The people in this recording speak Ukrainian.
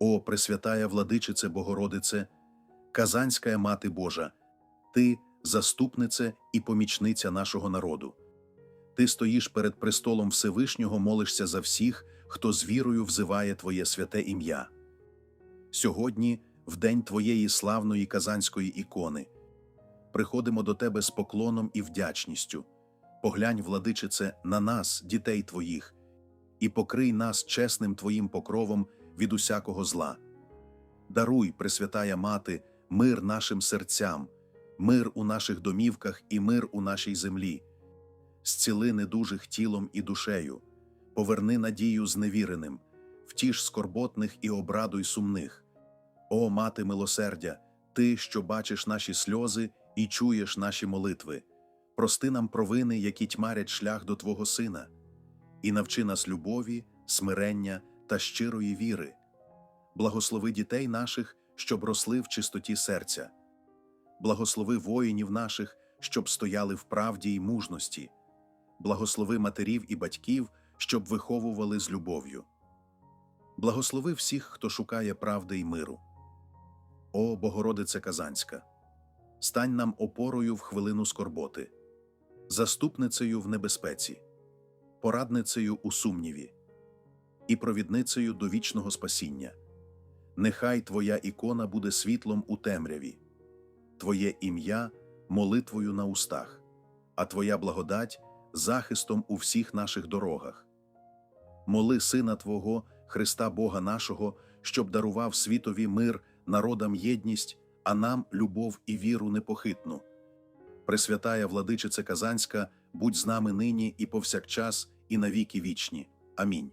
О, Пресвятая Владичице Богородице, Казанська Мати Божа, Ти заступниця і помічниця нашого народу. Ти стоїш перед престолом Всевишнього, молишся за всіх, хто з вірою взиває Твоє святе ім'я. Сьогодні, в день Твоєї славної казанської ікони, приходимо до Тебе з поклоном і вдячністю. Поглянь, владичице, на нас, дітей Твоїх, і покрий нас чесним Твоїм покровом від усякого зла. Даруй, Пресвятая Мати, мир нашим серцям, мир у наших домівках і мир у нашій землі. Зціли недужих тілом і душею, поверни надію зневіреним, втіш скорботних і обрадуй сумних. О, мати милосердя, ти, що бачиш наші сльози і чуєш наші молитви, прости нам провини, які тьмарять шлях до Твого Сина, і навчи нас любові, смирення та щирої віри. Благослови дітей наших, щоб росли в чистоті серця. Благослови воїнів наших, щоб стояли в правді й мужності. Благослови матерів і батьків, щоб виховували з любов'ю. Благослови всіх, хто шукає правди й миру. О Богородице Казанська, стань нам опорою в хвилину скорботи, заступницею в небезпеці, порадницею у сумніві і провідницею до вічного спасіння. Нехай Твоя ікона буде світлом у темряві, Твоє ім'я молитвою на устах, а Твоя благодать захистом у всіх наших дорогах. Моли Сина Твого, Христа Бога нашого, щоб дарував світові мир, народам єдність, а нам любов і віру непохитну. Пресвятая владичице Казанська, будь з нами нині і повсякчас, і навіки вічні. Амінь.